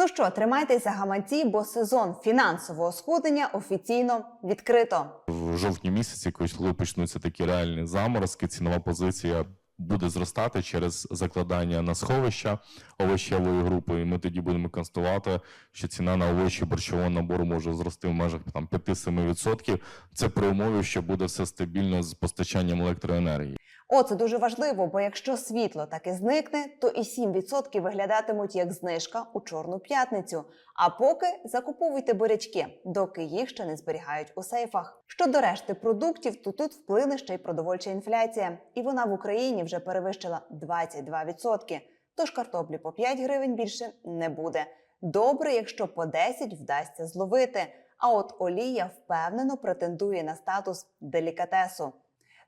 Ну що, тримайтеся гаманці, бо сезон фінансового сходення офіційно відкрито. В жовтні місяці, коли почнуться такі реальні заморозки, цінова позиція буде зростати через закладання на сховища овочевої групи. І ми тоді будемо констатувати, що ціна на овочі борщового набору може зрости в межах там 5-7%. Це при умові, що буде все стабільно з постачанням електроенергії. О, це дуже важливо, бо якщо світло таки зникне, то і 7% виглядатимуть як знижка у чорну п'ятницю. А поки закуповуйте бурячки, доки їх ще не зберігають у сейфах. Щодо решти продуктів, то тут вплине ще й продовольча інфляція, і вона в Україні вже перевищила 22%. Тож картоплі по 5 гривень більше не буде. Добре, якщо по 10 вдасться зловити. А от олія впевнено претендує на статус делікатесу.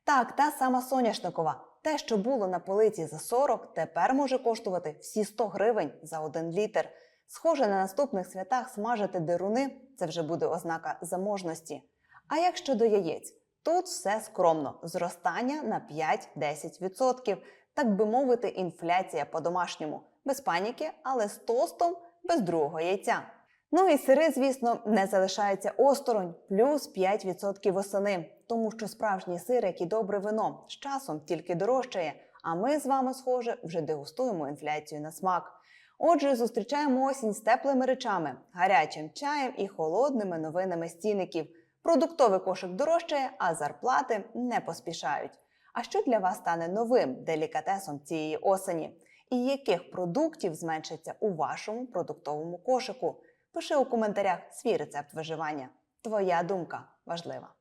Так, та сама соняшникова. Те, що було на полиці за 40, тепер може коштувати всі 100 гривень за один літр. Схоже, на наступних святах смажити деруни це вже буде ознака заможності. А як щодо яєць, тут все скромно: зростання на 5-10%. Так би мовити, інфляція по-домашньому. Без паніки, але з тостом без другого яйця. Ну і сири, звісно, не залишаються осторонь, плюс 5% восени, тому що справжній сир, як і добре вино, з часом тільки дорожчає. А ми з вами, схоже, вже дегустуємо інфляцію на смак. Отже, зустрічаємо осінь з теплими речами, гарячим чаєм і холодними новинами з цінників. Продуктовий кошик дорожчає, а зарплати не поспішають. А що для вас стане новим делікатесом цієї осені? І яких продуктів зменшиться у вашому продуктовому кошику? Пиши у коментарях свій рецепт виживання. Твоя думка важлива.